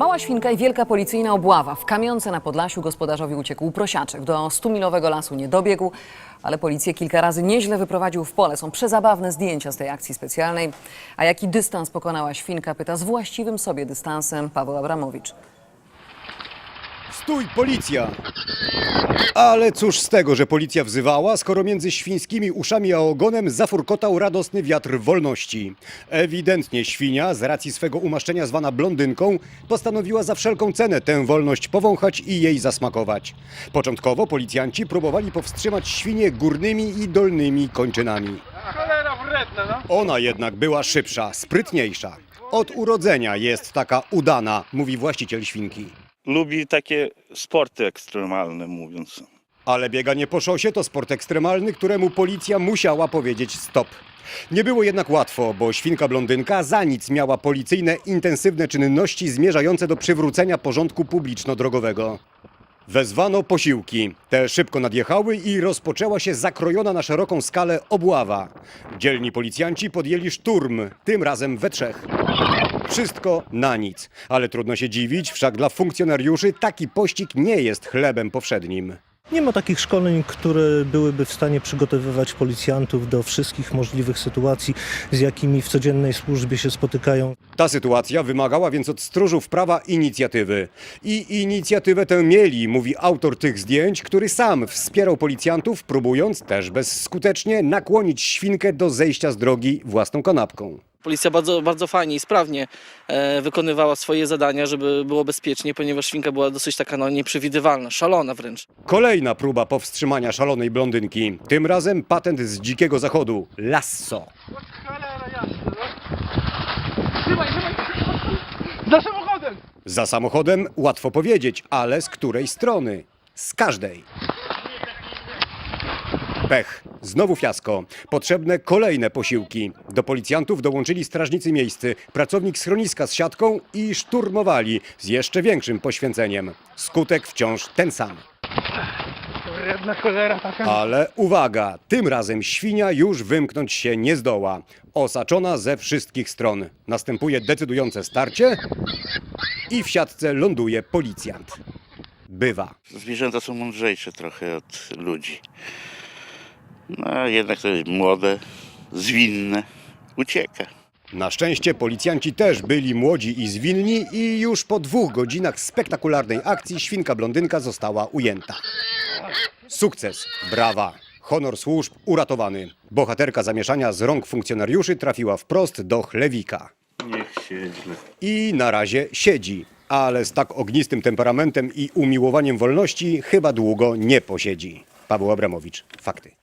Mała świnka i wielka policyjna obława. W kamionce na Podlasiu gospodarzowi uciekł prosiaczek. Do 100-milowego lasu nie dobiegł, ale policję kilka razy nieźle wyprowadził w pole. Są przezabawne zdjęcia z tej akcji specjalnej. A jaki dystans pokonała świnka, pyta z właściwym sobie dystansem Paweł Abramowicz. Stój, policja! Ale cóż z tego, że policja wzywała, skoro między świńskimi uszami a ogonem zafurkotał radosny wiatr wolności. Ewidentnie świnia, z racji swego umaszczenia zwana blondynką, postanowiła za wszelką cenę tę wolność powąchać i jej zasmakować. Początkowo policjanci próbowali powstrzymać świnię górnymi i dolnymi kończynami. No. Ona jednak była szybsza, sprytniejsza. Od urodzenia jest taka udana, mówi właściciel świnki. Lubi takie sporty ekstremalne, mówiąc. Ale bieganie po szosie to sport ekstremalny, któremu policja musiała powiedzieć stop. Nie było jednak łatwo, bo świnka blondynka za nic miała policyjne intensywne czynności zmierzające do przywrócenia porządku publiczno-drogowego. Wezwano posiłki. Te szybko nadjechały i rozpoczęła się zakrojona na szeroką skalę obława. Dzielni policjanci podjęli szturm, tym razem we trzech. Wszystko na nic, ale trudno się dziwić, wszak dla funkcjonariuszy taki pościg nie jest chlebem powszednim. Nie ma takich szkoleń, które byłyby w stanie przygotowywać policjantów do wszystkich możliwych sytuacji, z jakimi w codziennej służbie się spotykają. Ta sytuacja wymagała więc od stróżów prawa inicjatywy. I inicjatywę tę mieli, mówi autor tych zdjęć, który sam wspierał policjantów, próbując też bezskutecznie nakłonić świnkę do zejścia z drogi własną kanapką. Policja bardzo, bardzo fajnie i sprawnie e, wykonywała swoje zadania, żeby było bezpiecznie, ponieważ świnka była dosyć taka no, nieprzewidywalna, szalona wręcz. Kolejna próba powstrzymania szalonej blondynki. Tym razem patent z dzikiego zachodu. Lasso. Cholera jasna, no. Trzymaj, trzymaj. Za samochodem. Za samochodem łatwo powiedzieć, ale z której strony? Z każdej. Pech. Znowu fiasko. Potrzebne kolejne posiłki. Do policjantów dołączyli strażnicy miejscy, pracownik schroniska z siatką i szturmowali z jeszcze większym poświęceniem. Skutek wciąż ten sam. Cholera taka. Ale uwaga, tym razem świnia już wymknąć się nie zdoła. Osaczona ze wszystkich stron. Następuje decydujące starcie i w siatce ląduje policjant. Bywa. Zwierzęta są mądrzejsze trochę od ludzi. No, jednak to jest młode, zwinne, ucieka. Na szczęście policjanci też byli młodzi i zwinni i już po dwóch godzinach spektakularnej akcji świnka blondynka została ujęta. Sukces, brawa, honor służb uratowany. Bohaterka zamieszania z rąk funkcjonariuszy trafiła wprost do chlewika. Niech siedzi. I na razie siedzi, ale z tak ognistym temperamentem i umiłowaniem wolności chyba długo nie posiedzi. Paweł Abramowicz, fakty.